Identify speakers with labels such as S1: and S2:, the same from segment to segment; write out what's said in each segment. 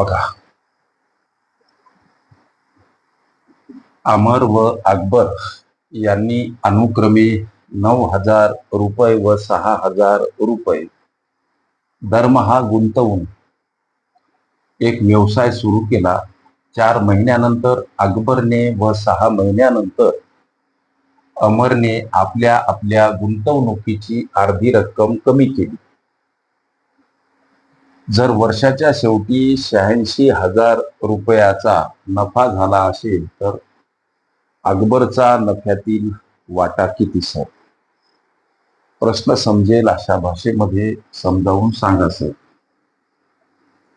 S1: बघा. अमर व अकबर यांनी अनुक्रमे नऊ हजार रुपये व सहा हजार रुपये. दरमहा गुंतवून एक व्यवसाय सुरू केला. चार महिन्यानंतर अकबरने व सहा महिन्यानंतर अमरने आपल्या आपल्या गुंतवणुकीची अर्धी रक्कम कमी केली. जर वर्षाच्या शेवटी शहाऐंशी हजार रुपयाचा नफा झाला असेल तर अकबरचा नफ्यातील वाटा किती सर? प्रश्न समजेल अशा भाषेमध्ये समजावून सांगा सर.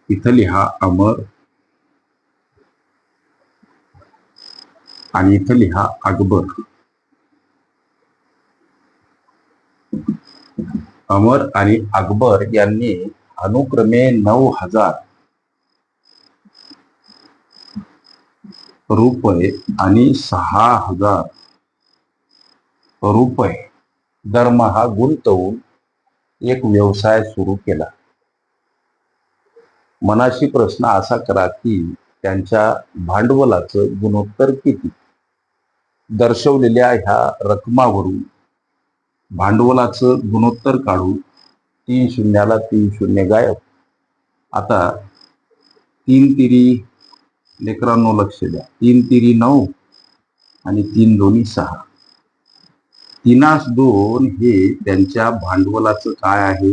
S1: इथं लिहा अमर आणि इथं लिहा अकबर. अमर आणि अकबर यांनी अनुक्रमे नऊ हजार रुपये आणि सहा हजार रुपये. दरमहा गुंतवून एक व्यवसाय सुरू केला. मनाशी प्रश्न असा करा की त्यांच्या भांडवलाचं गुणोत्तर किती? दर्शवलेल्या ह्या रकमावरून भांडवलाचं गुणोत्तर काढून तीन शून्याला तीन शून्य गायब. आता तीन तिरी लेकरांनो लक्ष द्या. तीन तिरी नऊ आणि तीन दोन्ही सहा. तीनास दोन हे त्यांच्या भांडवलाचं काय आहे?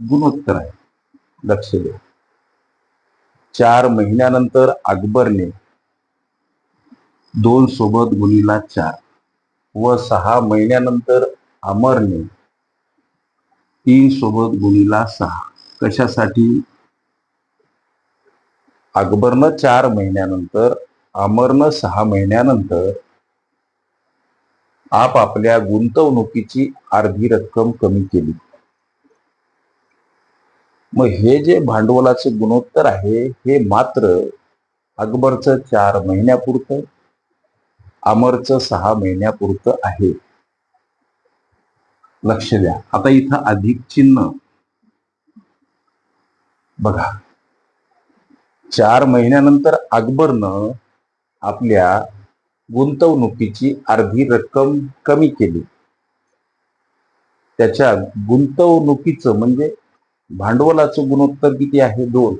S1: गुणोत्तर आहे. लक्ष द्या. चार महिन्यानंतर अकबरने दोन सोबत गुणीला चार व सहा महिन्यानंतर अमरने तीन सोबत गुणीला सहा. कशासाठी? अकबरनं चार महिन्यानंतर अमरनं सहा महिन्यानंतर आपापल्या गुंतवणुकीची अर्धी रक्कम कमी केली. मग हे जे भांडवलाचे गुणोत्तर आहे हे मात्र अकबरचं चार महिन्यापुरतं अमरचं सहा महिन्यापुरतं आहे. लक्ष द्या. आता इथं अधिक चिन्ह. बघा. चार महिन्यानंतर अकबरनं आपल्या गुंतवणुकीची अर्धी रक्कम कमी केली. त्याच्या गुंतवणुकीचं म्हणजे भांडवलाचं गुणोत्तर किती आहे? दोन.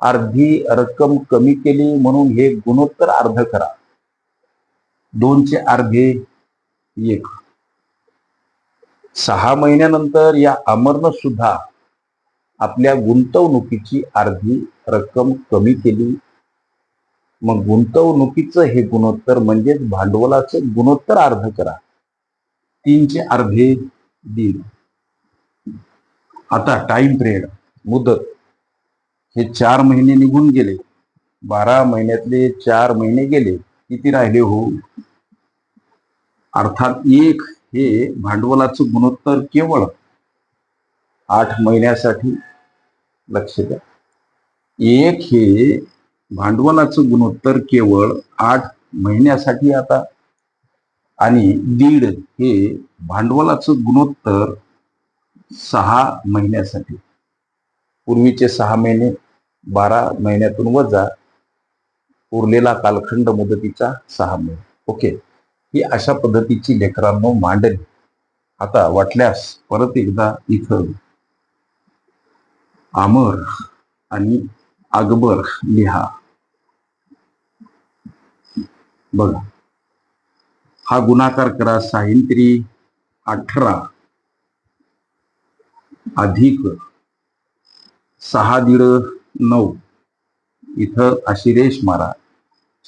S1: अर्धी रक्कम कमी केली म्हणून हे गुणोत्तर अर्ध करा. दोनचे अर्धे एक. सहा महिन्यानंतर या अमरनं सुद्धा आपल्या गुंतवणुकीची अर्धी रक्कम कमी केली. मग गुंतवणुकीचं हे गुणोत्तर म्हणजेच भांडवलाचं गुणोत्तर अर्ध करा. तीनचे अर्धे दिन आता टाइम पिरियड मुदत. हे चार महिने निघून गेले. बारा महिन्यातले चार महिने गेले. किती राहिले हो? अर्थात एक हे भांडवलाचं गुणोत्तर केवळ आठ महिन्यासाठी लक्ष द्या. एक हे भांडवलाचं गुणोत्तर केवळ आठ महिन्यासाठी आता आणि दीड हे भांडवलाचं गुणोत्तर सहा महिन्यासाठी. पूर्वीचे सहा महिने बारा महिन्यातून वजा उरलेला कालखंड मुदतीचा सहा महिने. ओके? ही अशा पद्धतीची लेकरांनो मांडणी. आता वाटल्यास परत एकदा इथं आमर आणि अकबर लिहा. बघा. हा गुणाकार करा साहिंत्री अठरा. अधिक सहा दीड नऊ. इथं अशी रेष मारा.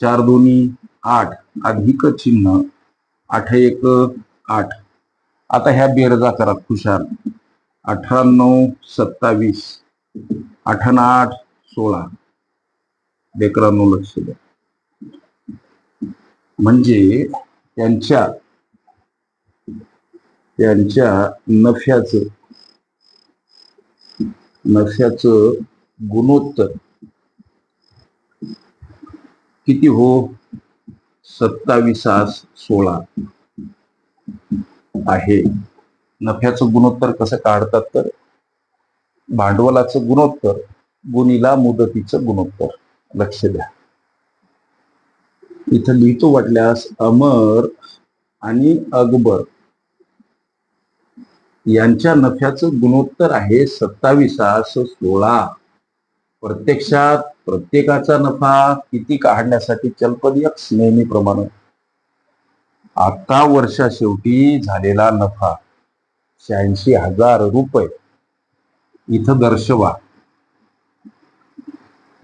S1: चार दोन्ही आठ. अधिक चिन्ह आठ एक आठ. आता ह्या बेरजा करा खुशाल अठरा नऊ सत्तावीस. अठरा आठ सोळा. लेकरांनो लक्ष द्या. म्हणजे त्यांच्या त्यांच्या नफ्याच नफ्याच गुणोत्तर किती हो? सत्तावीसास सोळा आहे. नफ्याचं गुणोत्तर कसं काढतात तर? भांडवलाचं गुणोत्तर गुणीला मुदतीचं गुणोत्तर. लक्ष द्या. इथं लिहितो वाटल्यास अमर आणि अकबर यांच्या नफ्याचं गुणोत्तर आहे सत्तावीसास सोळा. प्रत्यक्षात प्रत्येकाचा नफा किती काढण्यासाठी चलपद यक्स नेहमीप्रमाणे. आता वर्षा शेवटी झालेला नफा शहाऐंशी हजार रुपये. इथं दर्शवा.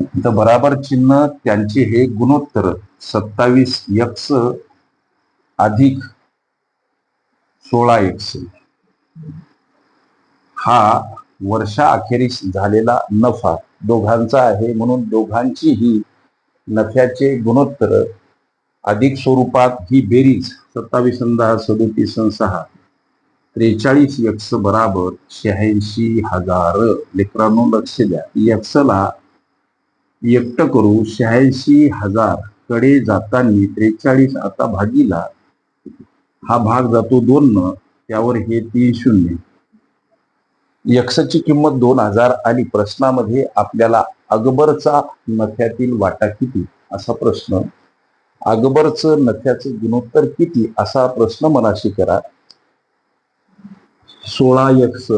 S1: इथं बराबर चिन्ह त्यांचे हे गुणोत्तर सत्तावीस यक्स अधिक सोळा यक्स हा वर्षा अखेरीस झालेला नफा. दोघांचा आहे म्हणून दोघांचीही नफ्याचे गुणोत्तर अधिक स्वरूपात ही बेरीज सत्तावीस दहा सदोतीस सहा. त्रेचाळीस यक्स बराबर शहाऐंशी हजार. लेकरांनो लक्ष द्या. यक्सला एकट करू शहाऐंशी हजारकडे जाताना त्रेचाळीस आता भागीला. हा भाग जातो दोन त्यावर हे तीन शून्य. यक्षची किंमत दोन हजार आणि प्रश्नामध्ये आपल्याला अकबरचा नफ्यातील वाटा किती? असा प्रश्न. अकबरचं नफ्याचं गुणोत्तर किती? असा प्रश्न मनाशी करा. सोळा यक्ष.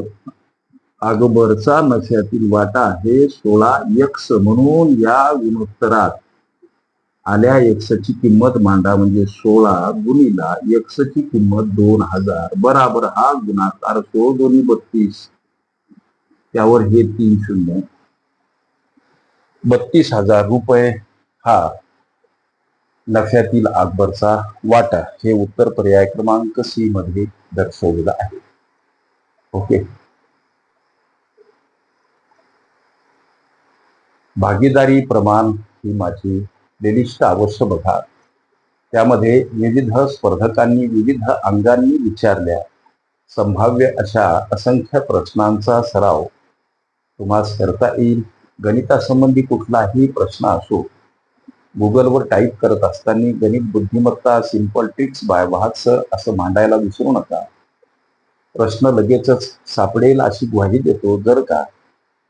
S1: अकबरचा नफ्यातील वाटा आहे सोळा यक्स म्हणून या गुणोत्तरात. आल्या यक्सची किंमत मांडा म्हणजे सोळा गुणीला यक्सची किंमत दोन हजार. बराबर हा गुणाकार. सोळ दोन्ही बत्तीस. त्यावर हे तीन शून्य. बत्तीस हजार रुपये हा नफ्यातील अकबरचा वाटा हे उत्तर पर्याय क्रमांक सी मध्ये दर्शवलेला आहे. ओके. भागीदारी प्रमाण ही माझी प्लेलिस्ट अवश्य बघा. त्यामध्ये विविध स्पर्धकांनी विविध अंगांनी विचारल्या. संभाव्य अशा असंख्य प्रश्नांचा सराव तुम्हाला करता येईल. गणितासंबंधी कुठलाही प्रश्न असो गुगलवर टाईप करत असताना गणित बुद्धिमत्ता सिंपल ट्रिक्स बाय वाहच असं मांडायला विसरू नका. प्रश्न लगेचच सापडेल अशी ग्वाही देतो. जर का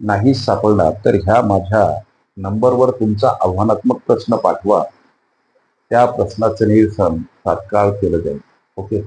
S1: नाही सापडला तर ह्या माझ्या नंबरवर तुमचा आव्हानात्मक प्रश्न पाठवा. त्या प्रश्नाचं निरसन तात्काळ केलं जाईल. ओके?